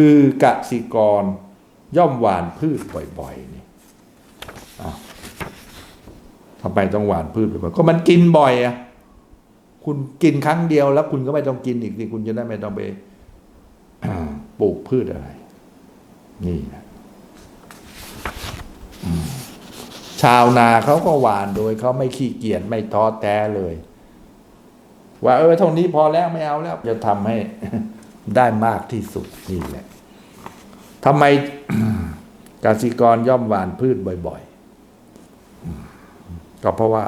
คือกสิกรย่อมหวานพืชบ่อยๆนี่ทำไมต้องหวานพืชบ่อยๆก็มันกินบ่อยอะคุณกินครั้งเดียวแล้ว คุณก็ไม่ต้องกินอีกสิคุณจะได้ไม่ต้องไปปลูกพืชอะไร นี่นะชาวนาเขาก็หวานโดยเขาไม่ขี้เกียจไม่ท้อแท้เลย ว่าเออเท่านี้พอแล้วไม่เอาแล้ว จะทำให้ ได้มากที่สุดนี่แหละทำไมกสิกรย่อมหวานพืชบ่อยๆ ก็เพราะว่า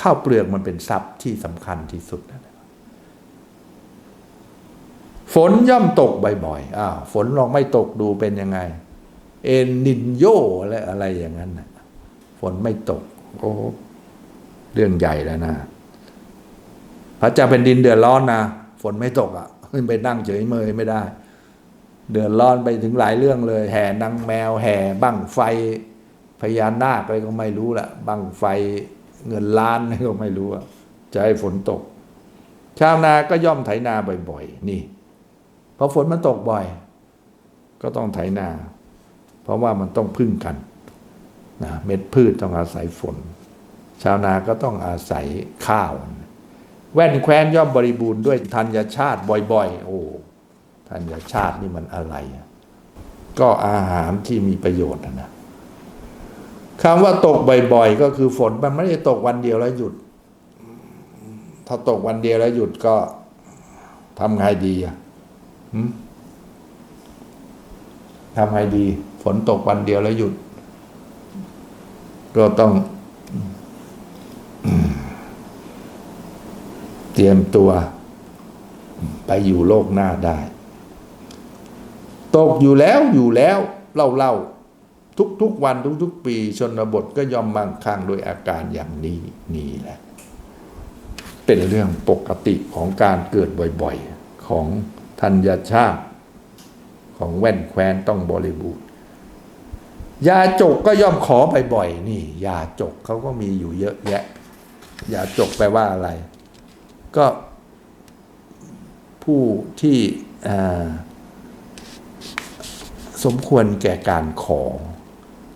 ข้าวเปลือกมันเป็นทรัพย์ที่สำคัญที่สุดนะฝนย่อมตกบ่อยๆ อ้าว ฝนลองไม่ตกดูเป็นยังไง เอ็นนินโยอะไรอะไรอย่างนั้นนะฝนไม่ตก โอ้ เรื่องใหญ่แล้วนะ พระเจ้าเป็นดินเดือดร้อนนะ ฝนไม่ตกอะ่ะ ไปนั่งเฉยเมยไม่ได้ เดือดร้อนไปถึงหลายเรื่องเลย แห่นางแมวแห่บั้งไฟพญานาคอะไรก็ไม่รู้ละบั้งไฟเงินล้านอะไรก็ไม่รู้อะจะให้ฝนตก ชาวนาก็ย่อมไถนาบ่อยๆ นี่พราะฝนมันตกบ่อย ก็ต้องไถนา เพราะว่ามันต้องพึ่งกันนะเม็ดพืชต้องอาศัยฝน ชาวนาก็ต้องอาศัยข้าว แว่นแคว้นย่อมบริบูรณ์ด้วยธัญชาติบ่อยๆ โอ้ธัญชาตินี่มันอะไร ก็อาหารที่มีประโยชน์นะคำว่าตกบ่อย ๆ ก็คือฝนมันไม่ได้ตกวันเดียวแล้วหยุด ถ้าตกวันเดียวแล้วหยุดก็ทำไงดีอะหืมทำไงดี ฝนตกวันเดียวแล้วหยุด ก็ต้อง เตรียมตัวไปอยู่โลกหน้าได้ ตกอยู่แล้วอยู่แล้วเล่าเล่าทุกทุกๆวันทุกๆ ปีชนบทก็ยอมมั่งคั่งโดยอาการอย่างนี้นี่แหละ เป็นเรื่องปกติของการเกิดบ่อยๆ ของธัญชาติ ของแว่นแคว้นต้องบริบูรณ์ยาจกก็ย่อมขอบ่อยๆนี่ยาจกเขาก็มีอยู่เยอะแยะยาจกแปลว่าอะไร ก็ผู้ที่สมควรแก่การขอ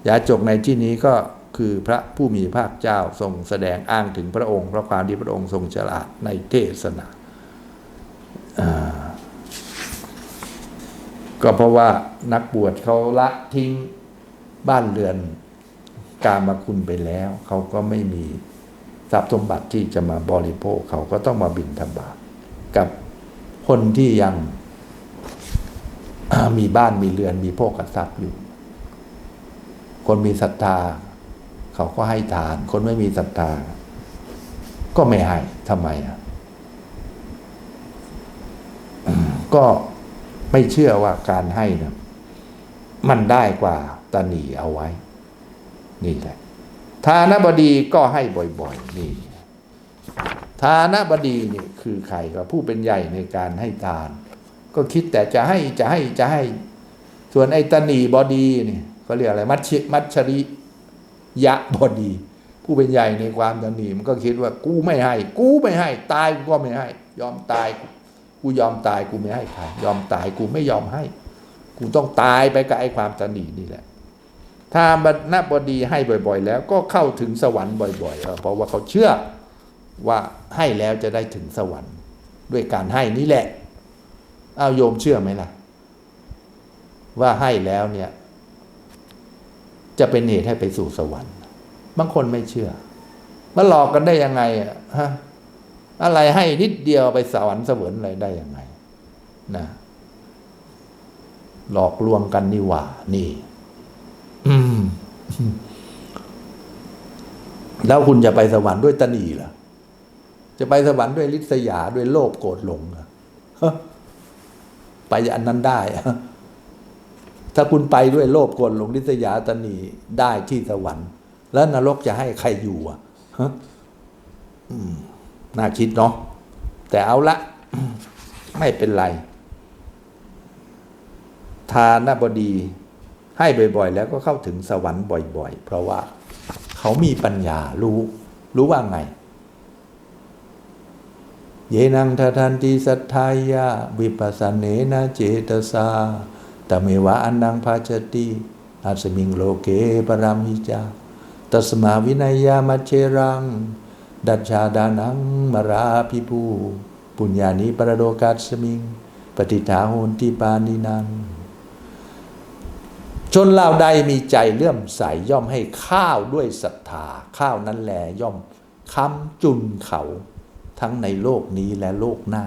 ยาจกในที่นี้ก็คือพระผู้มีภาคเจ้าทรงแสดงอ้างถึงพระองค์พระความที่พระองค์ทรงฉลาดในเทศนาอ่าก็เพราะว่านักบวชเขาละทิ้งบ้านเรือนกามาคุณไปแล้ว เขาก็ไม่มี ทรัพย์สมบัติที่จะมาบริโภคเขาก็ต้องมาบินธบาตกับคนที่ยังมีบ้านมีเรือนมีโภคทรัพย์อยู่ คนมีศรัทธา เขาก็ให้ทาน คนไม่มีศรัทธา ก็ไม่ให้ทำไมอะก็ไม่เชื่อว่าการให้นะมันได้กว่าตาหนีเอาไว้ นี่แหละ ทานบดีก็ให้บ่อยๆนี่ทานบดีนี่คือใครก็ผู้เป็นใหญ่ในการให้ทาน ก็คิดแต่จะให้จะให้จะให้ ส่วนไอ้ตนีบดีนี่เขาเรียกอะไร มัชชิมัชชริยะบดี ผู้เป็นใหญ่ในความตนีมันก็คิดว่ากูไม่ให้ กูไม่ให้ ตายกูก็ไม่ให้ ยอมตายกูยอมตายกูไม่ให้ใครยอมตายกูไม่ยอมให้ กูต้องตายไปกับไอ้ความตนีนี่แหละ ถ้าบรรณบดีให้บ่อยๆ แล้วก็เข้าถึงสวรรค์บ่อยๆ เพราะว่าเขาเชื่อว่าให้แล้วจะได้ถึงสวรรค์ ด้วยการให้นี่แหละ เอาโยมเชื่อไหมล่ะ ว่าให้แล้วเนี่ย จะเป็นเหตุให้ไปสู่สวรรค์ บางคนไม่เชื่อมาหลอกกันได้ยังไงอะฮะอะไรให้นิดเดียวไปสวรรค์เสวยอะไรได้ยังไงนะหลอกลวงกันนี่หว่านี่ อืม แล้วคุณจะไปสวรรค์ด้วยตนีเหรอจะไปสวรรค์ด้วยลิษยาด้วยโลภโกรธหลงเหรอไปอันนั้นได้ถ้าคุณไปด้วยโลภโกรธหลงลิษยาตนีได้ที่สวรรค์ แล้วนรกจะให้ใครอยู่อะฮะน่าคิดเนาะแต่เอาละ ไม่เป็นไร ทานบดี ให้บ่อยๆ แล้วก็เข้าถึงสวรรค์บ่อย ๆ เพราะว่าเขามีปัญญารู้ รู้ว่าไง เยนังททันติสัทธายะวิปัสสเนนะเจตสาตเมวะอันนังภาชติอาสมิงโลเกปรามิจาตัสมาวินัยยามัเชรัง ดัชชาดานังมราพิภู ปุญญานิปรโดกัสมิง ปฏิฐาโหนติปานินัง ชนเหล่าใดมีใจเลื่อมใสย่อมให้ข้าวด้วยศรัทธา ข้าวนั้นแลย่อมค้ำจุนเขาทั้งในโลกนี้และโลกหน้า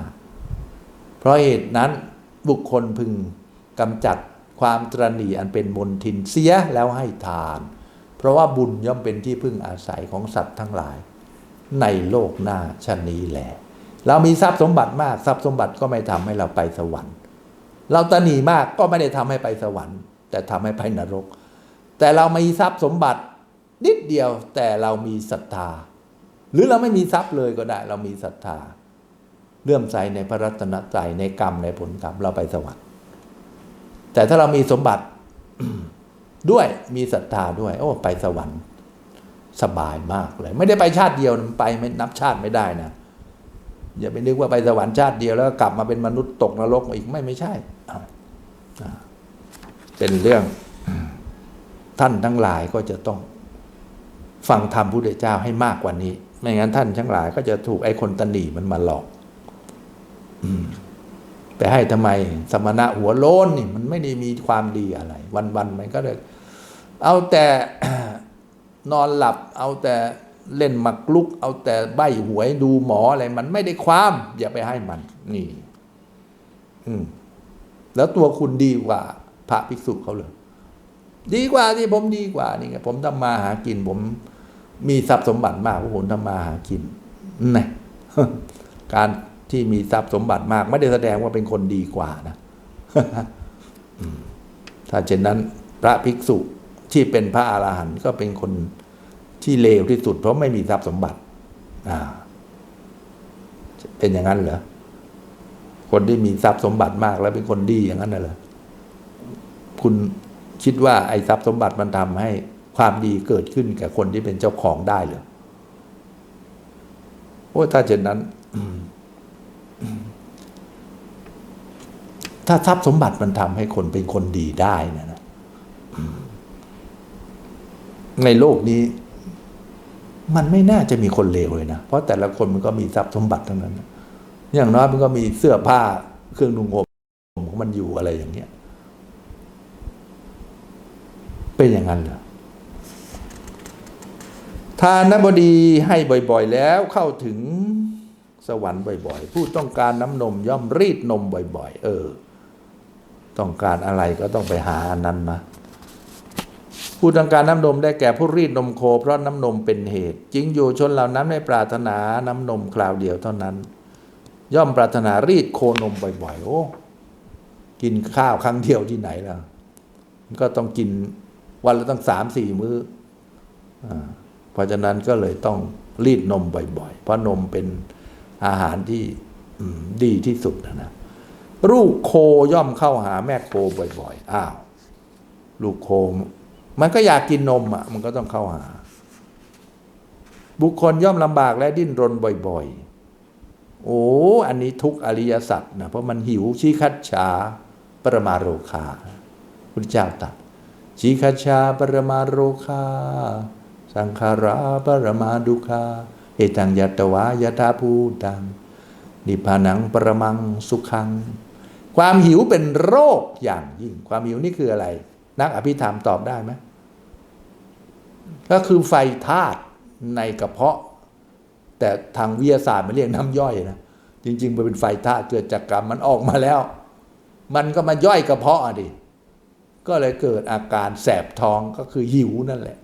เพราะเหตุนั้นบุคคลพึงกำจัดความตรณีอันเป็นมนทินเสียแล้วให้ทาน เพราะว่าบุญย่อมเป็นที่พึ่งอาศัยของสัตว์ทั้งหลาย ในโลกหน้าชนนี้แหละ เรามีทรัพย์สมบัติมากทรัพย์สมบัติก็ไม่ทำให้เราไปสวรรค์ เราตนีมากก็ไม่ได้ทำให้ไปสวรรค์ แต่ทำให้ไปนรก แต่เรามีทรัพย์สมบัตินิดเดียวแต่เรามีศรัทธา หรือเราไม่มีทรัพย์เลยก็ได้ เรามีศรัทธาเลื่อมใสในพระรัตนตรัยในกรรมในผลกรรมเราไปสวรรค์แต่ถ้าเรามีสมบัติด้วยมีศรัทธาด้วย โอ้ไปสวรรค์สบายมากเลย ไม่ได้ไปชาติเดียวมันไปไม่นับชาติไม่ได้นะอย่าไปนึกว่าไปสวรรค์ชาติเดียวแล้วกลับมาเป็นมนุษย์ตกนรกอีกไม่ไม่ใช่ เป็นเรื่องท่านทั้งหลายก็จะต้องฟังธรรมพุทธเจ้าให้มากกว่านี้ ไม่งั้นท่านทั้งหลาย ก็จะถูกไอ้คนตนีมันมาหลอกไปให้ทำไมสมณะหัวโล้นนี่มันไม่ได้มีความดีอะไร วันๆมันก็เลยเอาแต่นอนหลับ เอาแต่เล่นหมักลุก เอาแต่ใบหวยดูหมออะไรมันไม่ได้ความ อย่าไปให้มัน นี่ อืมแล้วตัวคุณดีกว่า พระภิกษุเขาเลย ดีกว่าที่ผมดีกว่านี่ไงผมทำมาหากิน ผมมีทรัพย์สมบัติมากพราะผมทำมาหากินนะการที่มีทรัพย์สมบัติมาก ไม่ได้แสดงว่าเป็นคนดีกว่านะถ้าเช่นนั้น พระภิกษุที่เป็นพระอรหันต์ก็เป็นคนที่เลวที่สุด เพราะไม่มีทรัพย์สมบัติ อ่า เป็นอย่างนั้นเหรอคนที่มีทรัพย์สมบัติมากแล้วเป็นคนดีอย่างนั้นน่ะเหรอ คุณคิดว่าไอ้ทรัพย์สมบัติมันทำให้ความดีเกิดขึ้นกับคนที่เป็นเจ้าของได้หรือโอ้ถ้าเช่นนั้น ถ้าทรัพย์สมบัติมันทำให้คนเป็นคนดีได้นะนะในโลกนี้ มันไม่น่าจะมีคนเลวเลยนะ เพราะแต่ละคนมันก็มีทรัพย์สมบัติทั้งนั้น อย่างน้อยมันก็มีเสื้อผ้าเครื่องนุ่งห่มของมันอยู่อะไรอย่างเงี้ย เป็นอย่างนั้นเหรอทานบดีให้บ่อยๆ แล้วเข้าถึงสวรรค์บ่อยๆ ผู้ต้องการน้ำนมย่อมรีดนมบ่อยๆ เออ ต้องการอะไรก็ต้องไปหาอันนั้นมาผู้ต้องการน้ำนมได้แก่ผู้รีดนมโค เพราะน้ำนมเป็นเหตุจริงอยู่ชนเหล่านั้นไม่ปรารถนาน้ำนมคราวเดียวเท่านั้น ย่อมปรารถนารีดโคนมบ่อยๆ โอ้ กินข้าวครั้งเดียวที่ไหนล่ะก็ต้องกิน วันละตั้งสามสี่มื้ออเพราะฉะนั้นก็เลยต้องรีดนมบ่อยๆ เพราะนมเป็นอาหารที่ดีที่สุดนะนะลูกโคย่อมเข้าหาแม่โคบ่อยๆ อ้าว ลูกโค มันก็อยากกินนมอะ มันก็ต้องเข้าหา บุคคลย่อมลำบากและดิ้นรนบ่อยๆ โอ้ อันนี้ทุกอริยสัจนะ เพราะมันหิวชี้คัดฉา ปรมาโรคาพุทธเจ้าตรัส ชีคัดฉาปรมาโรคา สังขาราปรมาดุคาเอตังยัตวายตาภูตังนิพานังปรมังสุขัง ความหิวเป็นโรคอย่างยิ่ง ความหิวนี่คืออะไร นักอภิธรรมตอบได้ไหมก็คือไฟธาตุในกระเพาะ แต่ทางวิทยาศาสตร์มันเรียกน้ำย่อยนะจริงๆมันเป็นไฟธาตุเกิดจากกรรมมันออกมาแล้ว มันก็มาย่อยกระเพาะอะดิ ก็เลยเกิดอาการแสบท้องก็คือหิวนั่นแหละ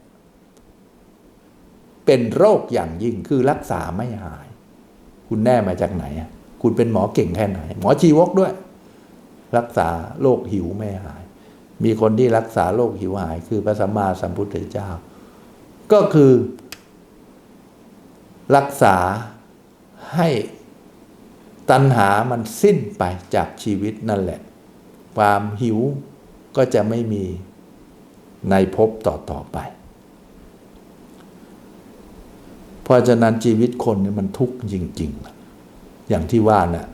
เป็นโรคอย่างยิ่งคือรักษาไม่หาย คุณแน่มาจากไหน คุณเป็นหมอเก่งแค่ไหน หมอชีวกด้วย รักษาโรคหิวไม่หาย มีคนที่รักษาโรคหิวหาย คือพระสัมมาสัมพุทธเจ้า ก็คือ รักษาให้ตัณหามันสิ้นไปจากชีวิตนั่นแหละ ความหิว ก็จะไม่มีในภพต่อต่อไป เพราะฉะนั้นชีวิตคนนี่มันทุกข์จริงๆ อย่างที่ว่าน่ะ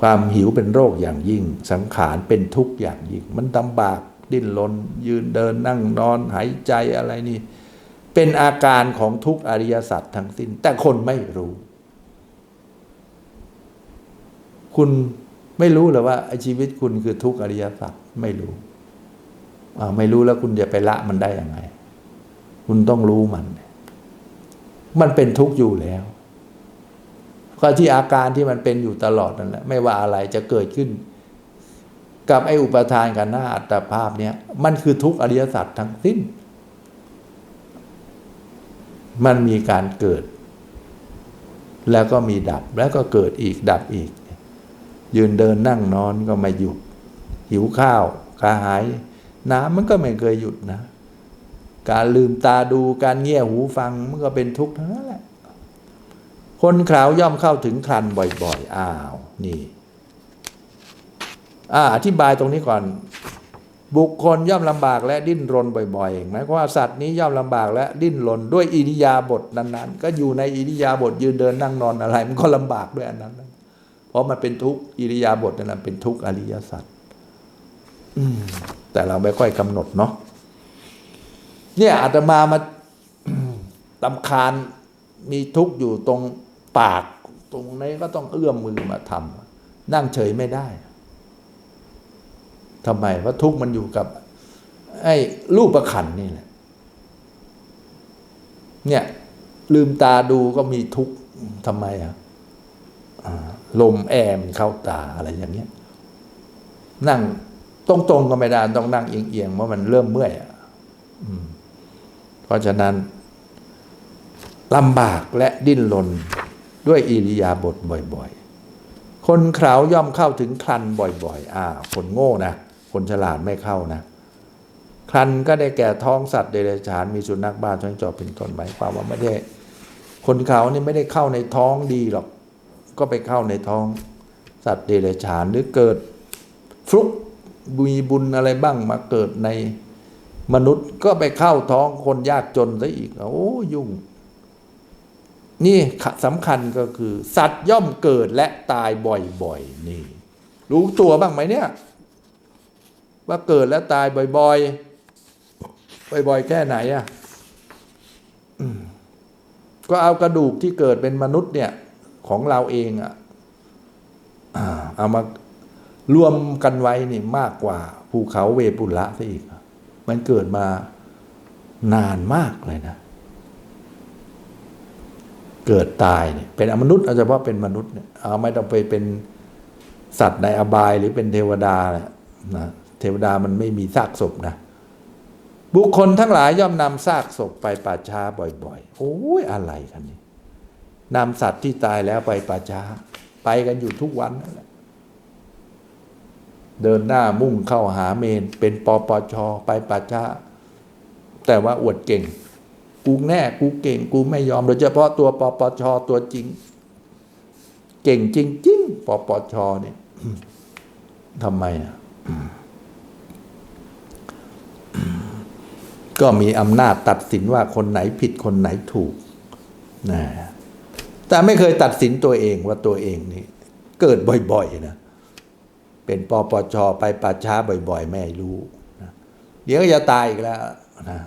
ความหิวเป็นโรคอย่างยิ่ง สังขารเป็นทุกข์อย่างยิ่ง มันลำบากดิ้นรนยืนเดินนั่งนอนหายใจอะไรนี่ เป็นอาการของทุกข์อริยสัจทั้งสิ้น แต่คนไม่รู้ คุณ ไม่รู้เหรอว่าชีวิตคุณคือทุกข์อริยสัจไม่รู้ไม่รู้แล้วคุณจะไปละมันได้ยังไง คุณต้องรู้มัน มันเป็นทุกข์อยู่แล้ว ก็ที่อาการที่มันเป็นอยู่ตลอดนั่นแหละไม่ว่าอะไรจะเกิดขึ้น กับไอ้อุปทานกับหน้าอัตภาพเนี่ย มันคือทุกข์อริยสัจทั้งสิ้น มันมีการเกิด แล้วก็มีดับแล้วก็เกิดอีกดับอีก ยืนเดินนั่งนอนก็ไม่หยุด หิวข้าวกระหาย น้ำมันก็ไม่เคยหยุดนะ การลืมตาดูการเงี่ยหูฟังมันก็เป็นทุกข์ทั้งนั้นแหละ คนขาวย่อมเข้าถึงครันบ่อยๆ อ้าว นี่อ่าอธิบายตรงนี้ก่อน บุคคลย่อมลำบากและดิ้นรนบ่อยๆหมายความว่าสัตว์นี้ย่อมลำบากและดิ้นรนด้วยอิริยาบถนั้นๆ ก็อยู่ในอิริยาบถยืนเดินนั่งนอนอะไร มันก็ลำบากด้วยอันนั้น เพราะมันเป็นทุกข์อิริยาบถนั้นเป็นทุกข์อริยสัจแต่เราไม่ค่อยกำหนดเนาะเนี่ยอาตมามาตำคาญมีทุกข์อยู่ตรงปาก ตรงนี้ก็ต้องเอื้อมมือมาทำนั่งเฉยไม่ได้ทำไมเพราะทุกข์มันอยู่กับ ไอ้รูปประขันนี่แหละ เนี่ย ลืมตาดูก็มีทุกข์ทำไมอะ ลมแอมเข้าตาอะไรอย่างเงี้ย นั่งตรงๆก็ไม่ได้ต้องนั่งเอียงๆเพราะมันเริ่มเมื่อยอะเพราะฉะนั้นลำบากและดิ้นรนด้วยอิริยาบถบ่อยๆ คนขาวย่อมเข้าถึงครันบ่อยๆ อ่า คนโง่นะ คนฉลาดไม่เข้านะครันก็ได้แก่ท้องสัตว์เดรัจฉานมีสุนัขบ้านท้องจอบเป็นต้นหมายความว่าไม่ได้ คนเขานี่ไม่ได้เข้าในท้องดีหรอก ก็ไปเข้าในท้องสัตว์เดรัจฉานหรือเกิดฟลุกมีบุญอะไรบ้างมาเกิดในมนุษย์ก็ไปเข้าท้องคนยากจนซะอีกโอ้ยุ่ง นี่สำคัญก็คือ สัตว์ย่อมเกิดและตายบ่อยๆนี่ รู้ตัวบ้างไหมเนี่ย ว่าเกิดและตายบ่อยๆบ่อยๆแค่ไหนอะก็เอากระดูกที่เกิดเป็นมนุษย์เนี่ย ของเราเองอะเอามารวมกันไว้นี่มากกว่าภูเขาเวปุระซะอีก มันเกิดมานานมากเลยนะ เกิดตายเนี่ยเป็นมนุษย์เอาเฉพาะเป็นมนุษย์เนี่ยเอาไม่ต้องไปเป็นสัตว์ในอบายหรือเป็นเทวดานะเทวดามันไม่มีซากศพนะบุคคลทั้งหลายย่อมนำซากศพไปป่าช้าบ่อย ๆ โอ้ยอะไรกันนี่ นำสัตว์ที่ตายแล้วไปป่าช้า ไปกันอยู่ทุกวันนั่นแหละเดินหน้ามุ่งเข้าหาเมน เป็นปปชไปป่าช้า แต่ว่าอวดเก่ง กูแน่กูเก่ง กูไม่ยอมโดยเฉพาะตัวปปชตัวจริง เก่งจริงๆปปชเนี่ยทำไมอะก็มีอำนาจตัดสินว่าคนไหนผิดคนไหนถูกนะ แต่ไม่เคยตัดสินตัวเองว่าตัวเองนี่เกิดบ่อยๆนะเป็นปปชไปป่าช้าบ่อยๆ ไม่รู้นะเดี๋ยวก็จะตายอีกแล้วนะ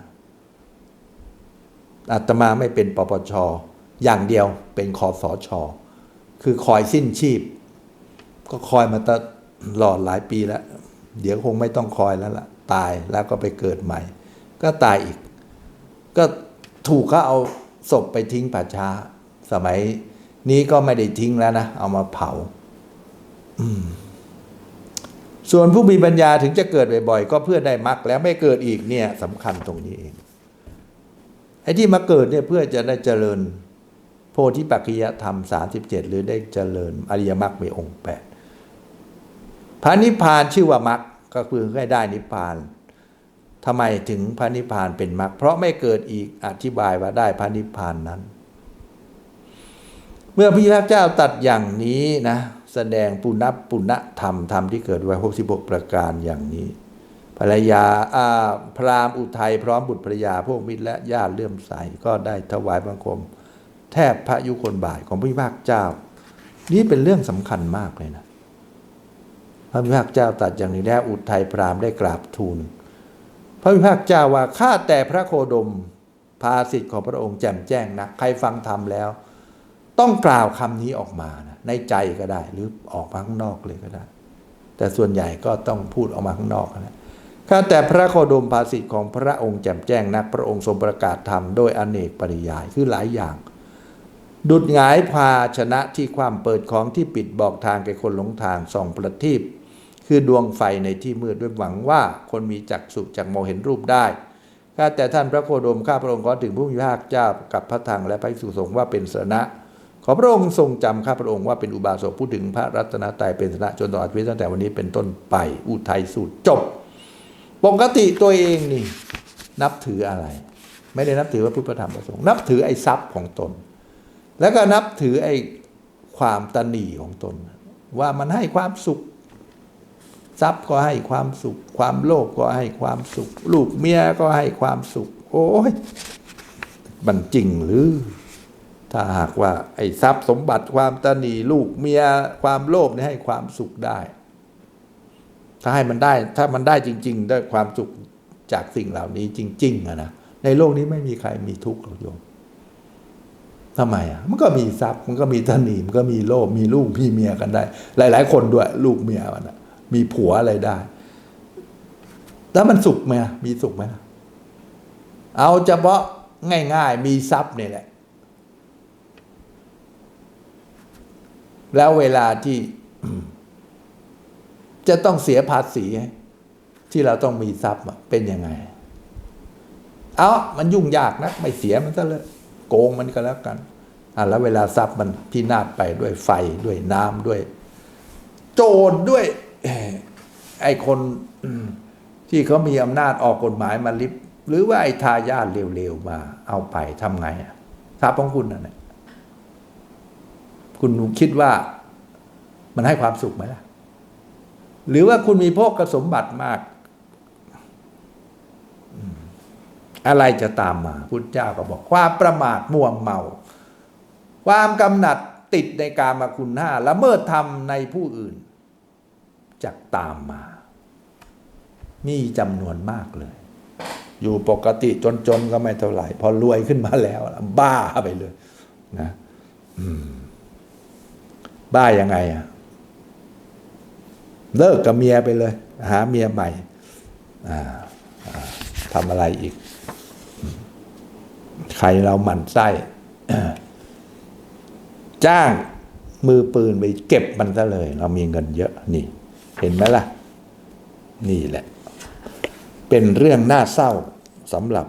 อาตมาไม่เป็นปปชอย่างเดียวเป็นคอสอชอคือคอยสิ้นชีพ ก็คอยมาตลอดหลายปีแล้ว เดี๋ยวคงไม่ต้องคอยแล้วล่ะ ตายแล้วก็ไปเกิดใหม่ ก็ตายอีก ก็ถูกเขาเอาศพไปทิ้งป่าช้า สมัยนี้ก็ไม่ได้ทิ้งแล้วนะ เอามาเผา ส่วนผู้มีปัญญาถึงจะเกิดบ่อยๆ ก็เพื่อได้มรรคแล้วไม่เกิดอีกเนี่ยสำคัญตรงนี้เอง ไอ้ที่มาเกิดเนี่ยเพื่อจะได้เจริญ โพธิปัจจยธรรม 37 หรือได้เจริญอริยมรรคมีองค์แปดพระนิพพานชื่อว่ามรรคก็คือให้ได้นิพพานทำไมถึงพระนิพพานเป็นมรรคเพราะไม่เกิดอีกอธิบายว่าได้พระนิพพานนั้น เมื่อพระเจ้าตัดอย่างนี้นะแสดงปุณณปุณณธรรมธรรมที่เกิดไว้66ประการอย่างนี้ภรรยาอาพรามอุทัยพร้อมบุตรภรรยาพวกมิตรและญาติเลื่อมใสก็ได้ถวายบังคม แทบพระยุคนบ่ายของพระวิภาคเจ้า นี่เป็นเรื่องสำคัญมากเลยนะพระวิภาคเจ้าตัดอย่างนี้แล้วอุทัยพรามได้กราบทูล พระวิภาคเจ้าว่าข้าแต่พระโคดมภาสิทธิ์ของพระองค์แจ่มแจ้งนะใครฟังธรรมแล้ว ต้องกล่าวคำนี้ออกมานะในใจก็ได้ หรือออกมาข้างนอกเลยก็ได้ แต่ส่วนใหญ่ก็ต้องพูดออกมาข้างนอกนะข้าแต่พระโคดมภาสิทธิ์ของพระองค์แจ่มแจ้งนักพระองค์ทรงประกาศธรรมโดยอเนกปริยายคือหลายอย่าง ดุดหงายพาชนะที่ความเปิดของที่ปิดบอกทางแก่คนหลงทางส่องประทีปคือดวงไฟในที่มืดด้วยหวังว่าคนมีจักษุจักมองเห็นรูปได้ข้าแต่ท่านพระโคดมข้าพระองค์ขอถึงผู้มีภาคเจ้ากับพระธรรมและพระภิกษุสงฆ์ว่าเป็นสรณะ ขอพระองค์ทรงจำข้าพระองค์ว่าเป็นอุบาสกพูดถึงพระรัตนตรัยเป็นสรณะจนตลอดชีวิตตั้งแต่วันนี้เป็นต้นไปอุทัยสูตรจบ ปกติตัวเองนี่ นับถืออะไร ไม่ได้นับถือว่าพุทธธรรมประสงค์นับถือไอ้ทรัพย์ของตน แล้วก็นับถือไอ้ความตนีของตน ว่ามันให้ความสุข ทรัพย์ก็ให้ความสุข ความโลภก็ให้ความสุข ลูกเมียก็ให้ความสุข โอ้ยมันจริงหรือ ถ้าหากว่าไอ้ทรัพย์สมบัติความตนีลูกเมียความโลภเนี่ยให้ความสุขได้ ถ้าให้มันได้ถ้ามันได้จริง ๆ ได้ความสุขจากสิ่งเหล่านี้จริงๆอะนะในโลกนี้ไม่มีใครมีทุกข์หรอกโยมทำไมอะมันก็มีทรัพย์มันก็มีตนีมันก็มีโลภมีลูกมีเมียกันได้ หลาย ๆ คนด้วยลูกเมียมันอะมีผัวอะไรได้แล้วมันสุขไหมอะมีสุขไหมล่ะเอาเฉพาะง่าย ๆ มีทรัพย์นี่แหละ แล้วเวลาที่จะต้องเสียภาษีที่เราต้องมีทรัพย์เป็นยังไง เอามันยุ่งยากนะ ไม่เสียมันซะเลย โกงมันก็แล้วกันอะแล้วเวลาทรัพย์มันพินาศไปด้วยไฟด้วยน้ำด้วย โจรด้วยไอ้คนที่เขามีอำนาจออกกฎหมายมาลิบหรือว่าไอ้ทายาทเร็วๆมา เอาไปทำไงอะทรัพย์ของคุณนั่นแหละ คุณคิดว่ามันให้ความสุขไหมล่ะ หรือว่าคุณมีโภคสมบัติมาก อะไรจะตามมาพุทธเจ้าก็บอกความประมาทม่วเมา ความกำหนัดติดในการมาคุณห้าละเมิดธรรมในผู้อื่นจะตามมา มีจำนวนมากเลย อยู่ปกติจนๆก็ไม่เท่าไหร่ พอรวยขึ้นมาแล้ว บ้าไปเลย นะ อืม บ้ายังไงอะเลิกกับเมียไปเลย หาเมียใหม่ทำอะไรอีก ใครเราหมั่นไส้จ้างมือปืนไปเก็บมันซะเลย เรามีเงินเยอะนี่ เห็นไหมล่ะ นี่แหละ เป็นเรื่องน่าเศร้าสำหรับ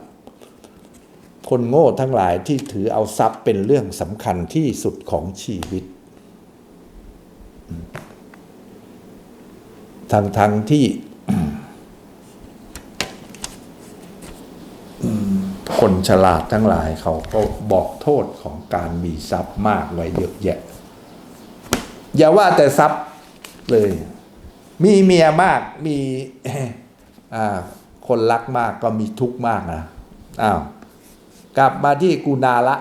คนโง่ทั้งหลายที่ถือเอาทรัพย์เป็นเรื่องสำคัญที่สุดของชีวิต ทั้งทั้งที่คนฉลาดทั้งหลายเขาก็บอกโทษของการมีทรัพย์มากไว้เยอะแยะ อย่าว่าแต่ทรัพย์เลย มีเมียมากมีคนรักมากก็มีทุกข์มากนะอ้าวกลับมาที่กุณาละ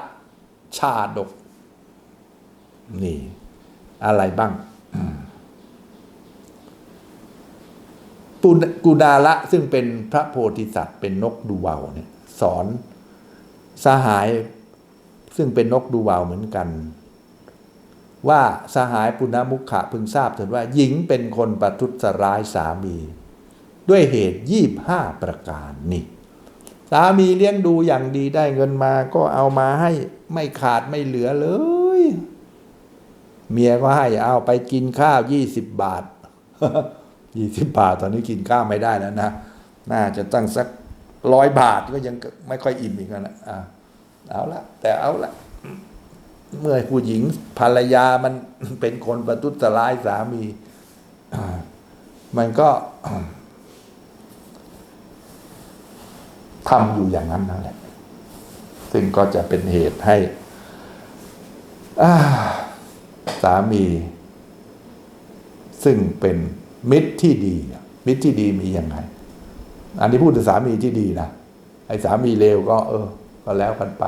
ชาดก นี่ อะไรบ้าง กุณาละซึ่งเป็นพระโพธิสัตว์เป็นนกดูวาวเนี่ย สอนสหายซึ่งเป็นนกดูวาวเหมือนกัน ว่าสหายปุณมุขะพึงทราบเถิดว่าหญิงเป็นคนประทุษร้ายสามี ด้วยเหตุยี่ห้าประการนี่สามีเลี้ยงดูอย่างดีได้เงินมาก็เอามาให้ไม่ขาดไม่เหลือเลย เมียก็ให้เอาไปกินข้าวยี่สิบบาทยี่สิบบาท ตอนนี้กินข้าวไม่ได้แล้วนะ น่าจะตั้งสักร้อยบาทก็ยังไม่ค่อยอิ่มอีกนะอะเอาละแต่เอาละเมื่อผู้หญิงภรรยามันเป็นคนประทุษร้ายสามีมันก็ทำอยู่อย่างนั้นนั่นแหละ ซึ่งก็จะเป็นเหตุให้อ่า สามี ซึ่งเป็นมิตรที่ดี มิตรที่ดีมียังไงอันนี้พูดถึงสามีที่ดีนะไอ้สามีเลวก็ เออ ก็แล้วกันไป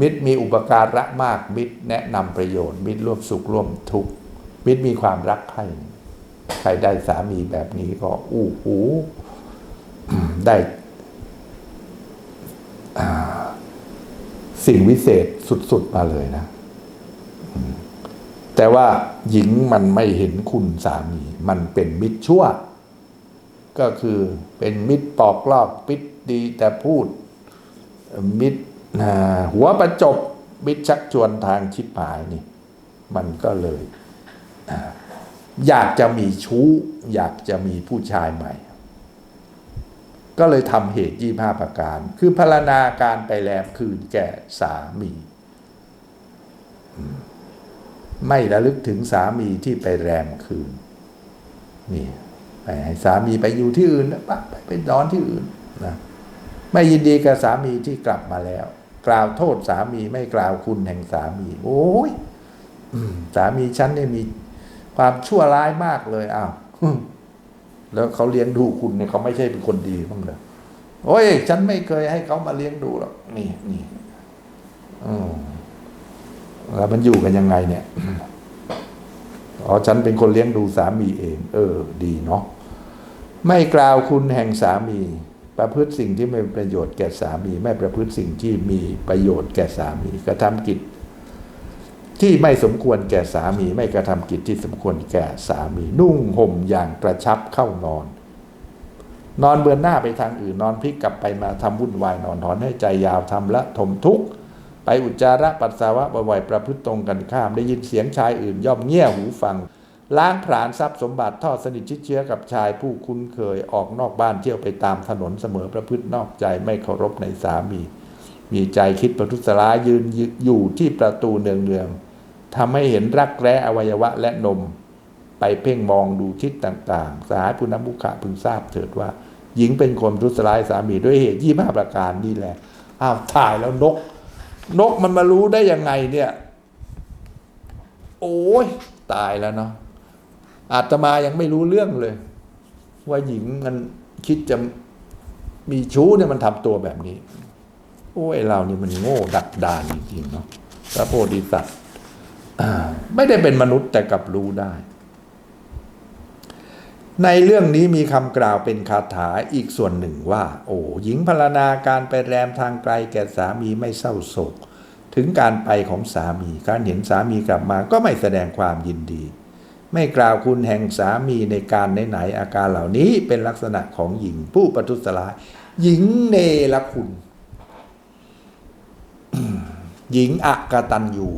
มิตรมีอุปการะมาก มิตรแนะนำประโยชน์ มิตรร่วมสุขร่วมทุกข์มิตรมีความรักใครใครได้สามีแบบนี้ก็ อู้หูได้สิ่งวิเศษสุด ๆ มาเลยนะ แต่ว่าหญิงมันไม่เห็นคุณสามี มันเป็นมิตรชั่ว ก็คือเป็นมิตรปอกลอกมิตรดีแต่พูด มิตรหัวประจบมิตรชักชวนทางชิบหายนี่ มันก็เลย อยากจะมีชู้ อยากจะมีผู้ชายใหม่ ก็เลยทำเหตุยี่ห้าประการ คือพรรณนาการไปแลมคืนแก่สามี ไม่ระลึกถึงสามีที่ไปแรมคืน นี่ไปให้สามีไปอยู่ที่อื่นนะปะไปไปนอนที่อื่นนะไม่ยินดีกับสามีที่กลับมาแล้ว กล่าวโทษสามีไม่กล่าวคุณแห่งสามี โอ้ยสามีฉันเนี่ยมีความชั่วร้ายมากเลยอ้าวแล้วเขาเลี้ยงดูคุณเนี่ยเขาไม่ใช่เป็นคนดีบ้างเหรอโอ้ย ฉันไม่เคยให้เขามาเลี้ยงดูหรอกนี่นี่อืม แล้วมันอยู่กันยังไงเนี่ยอ๋อฉันเป็นคนเลี้ยงดูสามีเอง เออ ดีเนาะไม่กล่าวคุณแห่งสามี ประพฤติสิ่งที่ไม่เป็นประโยชน์แก่สามี ไม่ประพฤติสิ่งที่มีประโยชน์แก่สามีกระทำกิจ ที่ไม่สมควรแก่สามี ไม่กระทำกิจที่สมควรแก่สามี นุ่งห่มอย่างกระชับเข้านอน นอนเบือนหน้าไปทางอื่น นอนพลิกกลับไปมาทำวุ่นวายนอนถอนให้ใจยาวทำละทมทุกข์ ไปอุจจาระปัสสาวะบ่อยๆประพฤติตรงกันข้าม ได้ยินเสียงชายอื่น ย่อมเงี่ยหูฟัง ล้างผลาญทรัพย์สมบัติทอดสนิทชิดเชื้อกับชายผู้คุ้นเคยออกนอกบ้านเที่ยวไปตามถนนเสมอประพฤตินอกใจไม่เคารพในสามี มีใจคิดประทุษร้ายยืนอยู่ที่ประตูเนืองๆทำให้เห็นรักแร้อวัยวะและนม ไปเพ่งมองดูทิศต่างๆสหายผู้นำมุขะพึงทราบเถิดว่า หญิงเป็นคนประทุษร้ายสามีด้วยเหตุยี่ห้าประการนี่แหละอ้าวถ่ายแล้วนก นกมันมารู้ได้ยังไงเนี่ย โอ้ยตายแล้วเนาะอาตมายังไม่รู้เรื่องเลย ว่าหญิงมันคิดจะมีชู้เนี่ยมันทำตัวแบบนี้ โอ้ยเรานี่มันโง่ดักดานจริงๆเนาะพระโพธิสัตว์ไม่ได้เป็นมนุษย์แต่กลับรู้ได้ ในเรื่องนี้มีคำกล่าวเป็นคาถาอีกส่วนหนึ่งว่า โอ้หญิงพรณนาการไปแรมทางไกลแก่สามีไม่เศร้าโศก ถึงการไปของสามีการเห็นสามีกลับมาก็ไม่แสดงความยินดี ไม่กล่าวคุณแห่งสามีในการไหนๆอาการเหล่านี้เป็นลักษณะของหญิงผู้ประทุษร้ายหญิงเนรคุณ หญิงอักตันยู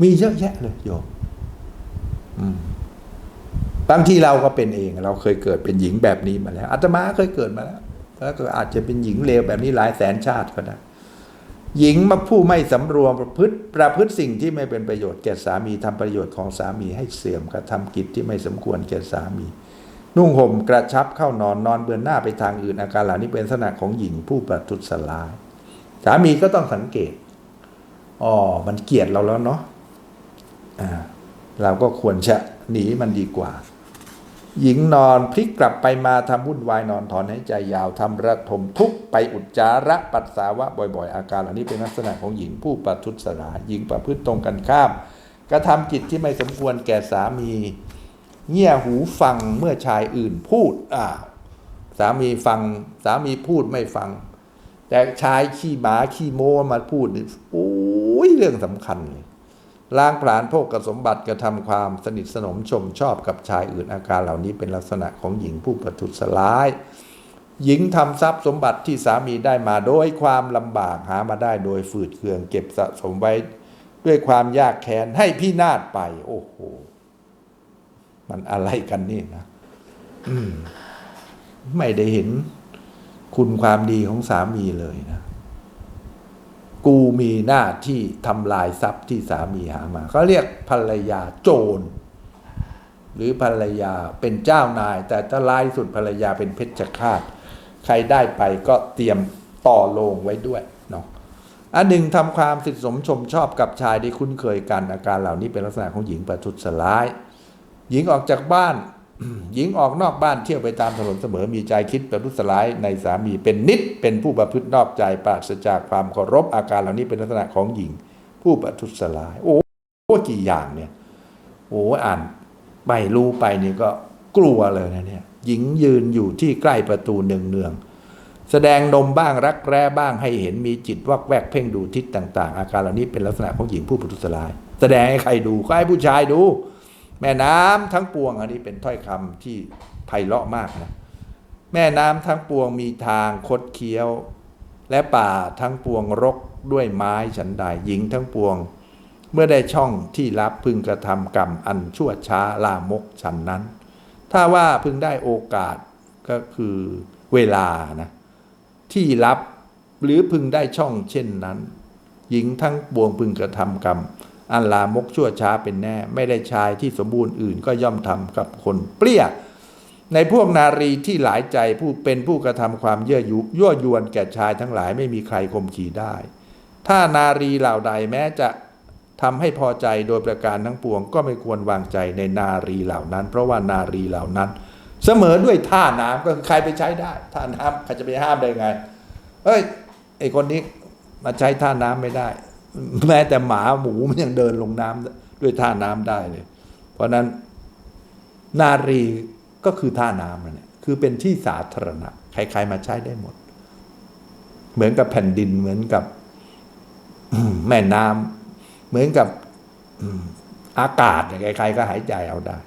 มีเยอะแยะเลยโยมอืม บางทีเราก็เป็นเองเราเคยเกิดเป็นหญิงแบบนี้มาแล้วอาตมาเคยเกิดมาแล้วแล้วก็อาจจะเป็นหญิงเลวแบบนี้หลายแสนชาติก็ได้หญิงมาผู้ไม่สำรวมประพฤติประพฤติสิ่งที่ไม่เป็นประโยชน์แก่สามีทำประโยชน์ของสามีให้เสื่อมกระทำกิจที่ไม่สมควรแก่สามี นุ่งห่มกระชับเข้านอนนอนเบือนหน้าไปทางอื่นอาการเหล่านี้เป็นลักษณะของหญิงผู้ประทุษร้ายสามีก็ต้องสังเกตอ๋อมันเกลียดเราแล้วเนาะอ่าเราก็ควรจะหนีมันดีกว่า หญิงนอนพลิกกลับไปมาทำวุ่นวายนอนถอนหายใจยาวทำระทมทุกไปอุจจาระปัสสาวะบ่อยๆ อาการเหล่านี้เป็นลักษณะของหญิงผู้ประทุษร้ายหญิงประพฤติตรงกันข้าม กระทำกิจที่ไม่สมควรแก่สามีเงี่ยหูฟังเมื่อชายอื่นพูดอ้าสามีฟังสามีพูดไม่ฟัง แต่ชายขี้หมาขี้โม้มาพูดโอ้ยเรื่องสำคัญเลย ล้างผลาญโภกสมบัติกระทำความสนิทสนมชมชอบกับชายอื่นอาการเหล่านี้เป็นลักษณะของหญิงผู้ประทุษร้าย หญิงทำทรัพย์สมบัติที่สามีได้มาโดยความลำบากหามาได้โดยฝืดเคืองเก็บสะสมไว้ด้วยความยากแค้นให้พี่นาฏไป โอ้โห มันอะไรกันนี่นะมไม่ได้เห็นคุณความดีของสามีเลยนะ กูมีหน้าที่ทำลายทรัพย์ที่สามีหามาเขาเรียกภรรยาโจร หรือภรรยาเป็นเจ้านาย แต่ถ้าลายสุดภรรยาเป็นเพชฌฆาต ใครได้ไปก็เตรียมต่อโลงไว้ด้วยเนาะอันหนึ่งทำความสิทธิสมชมชอบกับชายที่คุ้นเคยกันอาการเหล่านี้เป็นลักษณะของหญิงประทุษร้าย หญิงออกจากบ้าน หญิงออกนอกบ้านเที่ยวไปตามถนนเสมอมีใจคิดประทุษร้ายในสามีเป็นนิด เป็นผู้ประพฤตินอกใจปราศจากความเคารพอาการเหล่านี้เป็นลักษณะของหญิง ผู้ประทุษร้าย โอ้โหกี่อย่างเนี่ยโอ้อ่านไปรู้ไปนี่ก็กลัวเลยนะเนี่ยหญิงยืนอยู่ที่ใกล้ประตูเนืองเนืองๆแสดงนมบ้างรักแร้บ้างให้เห็นมีจิตวักแวกเพ่งดูทิศต่าง ๆ อาการเหล่านี้เป็นลักษณะของหญิงผู้ประทุษร้าย แสดงให้ใครดูก็ให้ผู้ชายดู แม่น้ำทั้งปวงอันนี้เป็นถ้อยคำที่ไพเราะมากนะแม่น้ำทั้งปวงมีทางคดเคี้ยว และป่าทั้งปวงรกด้วยไม้ฉันใดหญิงทั้งปวง เมื่อได้ช่องที่รับพึงกระทำกรรมอันชั่วช้าลามกฉันนั้น ถ้าว่าพึงได้โอกาสก็คือเวลานะที่รับหรือพึงได้ช่องเช่นนั้น หญิงทั้งปวงพึงกระทำกรรม อันลามกชั่วช้าเป็นแน่ ไม่ได้ชายที่สมบูรณ์อื่นก็ย่อมทำกับคนเปรี้ย ในพวกนารีที่หลายใจผู้เป็นผู้กระทำความเยื่อยุยั่วยวนแก่ชายทั้งหลายไม่มีใครข่มขีได้ ถ้านารีเหล่าใดแม้จะทำให้พอใจโดยประการทั้งปวง ก็ไม่ควรวางใจในนารีเหล่านั้น เพราะว่านารีเหล่านั้น เสมอด้วยท่าน้ำก็คือใครไปใช้ได้ ท่าน้ำใครจะไปห้ามได้ไงเอ้ยไอคนนี้มาใช้ท่าน้ำไม่ได้ แม้แต่หมาหมูมันยังเดินลงน้ำด้วยท่าน้ำได้เลย เพราะนั้นนารีก็คือท่าน้ำนั่นแหละคือเป็นที่สาธารณะ ใครๆมาใช้ได้หมด เหมือนกับแผ่นดินเหมือนกับแม่น้ำเหมือนกับอากาศใครๆก็หายใจเอาได้